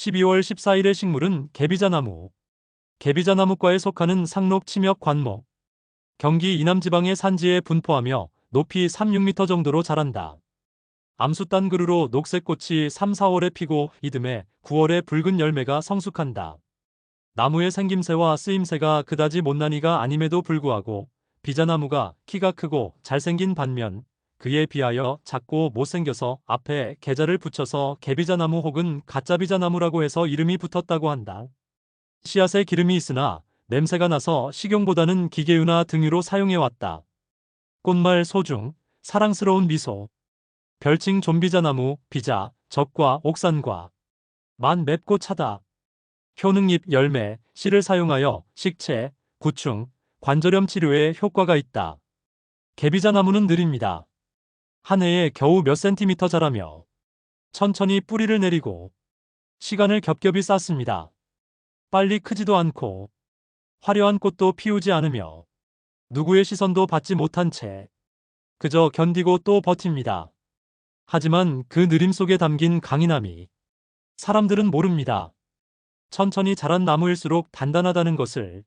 12월 14일의 식물은 개비자나무. 개비자나무과에 속하는 상록 치역 관목. 경기 이남지방의 산지에 분포하며 높이 3, 6m 정도로 자란다. 암수단 그루로 녹색 꽃이 3, 4월에 피고 이듬해 9월에 붉은 열매가 성숙한다. 나무의 생김새와 쓰임새가 그다지 못난이가 아님에도 불구하고 비자나무가 키가 크고 잘생긴 반면 그에 비하여 작고 못생겨서 앞에 계자를 붙여서 개비자나무 혹은 가짜비자나무라고 해서 이름이 붙었다고 한다. 씨앗에 기름이 있으나 냄새가 나서 식용보다는 기계유나 등유로 사용해왔다. 꽃말 소중, 사랑스러운 미소. 별칭 좀비자나무, 비자, 적과 옥산과. 만 맵고 차다. 효능잎 열매, 씨를 사용하여 식체, 구충, 관절염 치료에 효과가 있다. 개비자나무는 느립니다. 한 해에 겨우 몇 센티미터 자라며 천천히 뿌리를 내리고 시간을 겹겹이 쌓습니다. 빨리 크지도 않고 화려한 꽃도 피우지 않으며 누구의 시선도 받지 못한 채 그저 견디고 또 버팁니다. 하지만 그 느림 속에 담긴 강인함이 사람들은 모릅니다. 천천히 자란 나무일수록 단단하다는 것을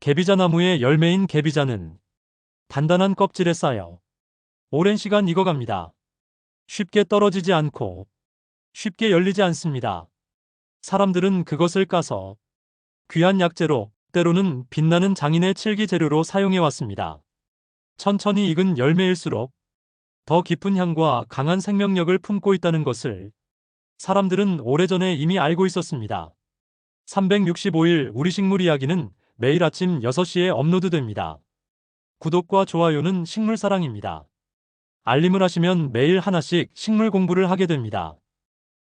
개비자 나무의 열매인 개비자는 단단한 껍질에 쌓여 오랜 시간 익어갑니다. 쉽게 떨어지지 않고 쉽게 열리지 않습니다. 사람들은 그것을 까서 귀한 약재로 때로는 빛나는 장인의 칠기 재료로 사용해 왔습니다. 천천히 익은 열매일수록 더 깊은 향과 강한 생명력을 품고 있다는 것을 사람들은 오래전에 이미 알고 있었습니다. 365일 우리 식물 이야기는 매일 아침 6시에 업로드됩니다. 구독과 좋아요는 식물 사랑입니다. 알림을 하시면 매일 하나씩 식물 공부를 하게 됩니다.